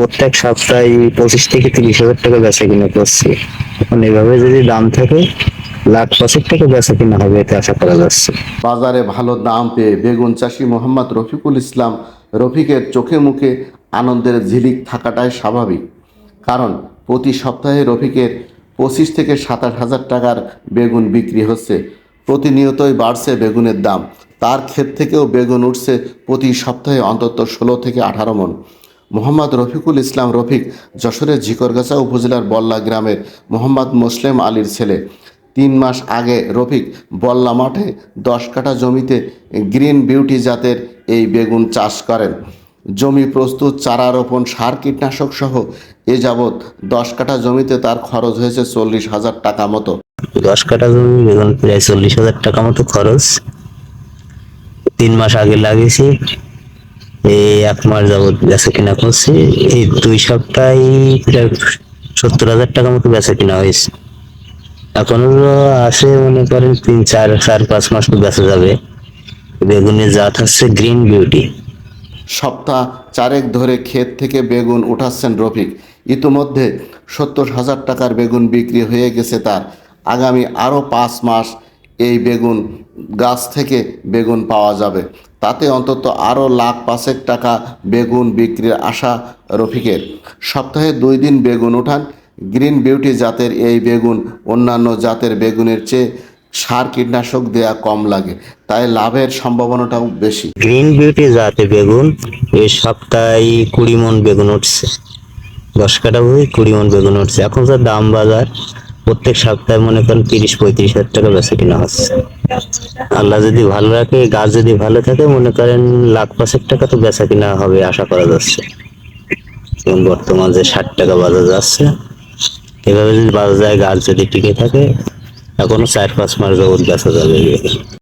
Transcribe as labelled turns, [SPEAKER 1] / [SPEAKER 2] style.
[SPEAKER 1] প্রত্যেক সপ্তাহে পঁচিশ থেকে তিরিশ হাজার টাকা বেচা কিনা করছি। এখন এভাবে যদি দাম থাকে, লাখ টাকা বেচা কিনা হবে এতে আশা করা যাচ্ছে।
[SPEAKER 2] বাজারে ভালো দাম পেয়ে বেগুন চাষি মোহাম্মদ রফিকুল ইসলাম রফিকের চোখে মুখে আনন্দের ঝিলিক থাকাটাই স্বাভাবিক। কারণ প্রতি সপ্তাহে রফিকের পঁচিশ থেকে সাতাশ হাজার টাকার বেগুন বিক্রি হচ্ছে। প্রতিনিয়তই বাড়ছে বেগুনের দাম। তার ক্ষেত থেকেও বেগুন উঠছে প্রতি সপ্তাহে অন্তত ষোলো থেকে আঠারো মন। মোহাম্মদ রফিকুল ইসলাম রফিক যশোরের ঝিকরগাছা উপজেলার বল্লা গ্রামের মোহাম্মদ মুসলিম আলীর ছেলে। তিন মাস আগে রফিক বল্লা মাঠে দশ কাঠা জমিতে গ্রিন বিউটি জাতের এই বেগুন চাষ করেন। জমি প্রস্তুত, চারা রোপণ, সার কীটনাশক সহ এ যাবৎ দশ কাঠা জমিতে তার খরচ হয়েছে চল্লিশ হাজার টাকা মতো।
[SPEAKER 1] দশ কাঠা জমি, বেগুন প্রায় চল্লিশ হাজার টাকা মতো খরচ। তিন মাস আগে লাগিয়েছি। এই এক মাস যাবত বেচা কিনা করছি। এই দুই সপ্তাহে প্রায় সত্তর হাজার টাকা মতো বেচা কিনা হয়েছে। এখনও আসে মনে করেন তিন, চার চার, পাঁচ মাস তো বেচা যাবে। বেগুনের জাত হচ্ছে গ্রিন বিউটি।
[SPEAKER 2] সপ্তাহ চারেক ধরে ক্ষেত থেকে বেগুন উঠাচ্ছেন রফিক। ইতিমধ্যে সত্তর হাজার টাকার বেগুন বিক্রি হয়ে গেছে তার। আগামী আরও পাঁচ মাস এই বেগুন গাছ থেকে বেগুন পাওয়া যাবে। তাতে অন্তত আরও লাখ পাঁচেক টাকা বেগুন বিক্রির আশা রফিকের। সপ্তাহে দুই দিন বেগুন উঠান। গ্রিন বিউটি জাতের এই বেগুন অন্যান্য জাতের বেগুনের চেয়ে সার কীটনাশক দেয়া কম লাগে, তাই লাভের সম্ভাবনাটাও বেশি।
[SPEAKER 1] গ্রিন বিউটি জাতের বেগুন এই সপ্তাহে কুড়ি মন বেগুন উঠছে। দশ কাটা বই, কুড়ি মন বেগুন উঠছে। এখন যা দাম বাজার। প্রত্যেক সপ্তাহে মনে করেন তিরিশ পঁয়ত্রিশ হাজার টাকা বেচা কিনা হচ্ছে। আল্লাহ যদি ভালো রাখে, গাছ যদি ভালো থাকে, মনে করেন লাখ পাঁচেক টাকা তো বেচা কিনা হবে আশা করা যাচ্ছে। এখন বর্তমান যে ষাট টাকা বাজার যাচ্ছে, এভাবে যদি বাজার যায় গাছ যদি টিকে থাকে, এখনও চার পাঁচ মাস যাবত বেচা যাবে।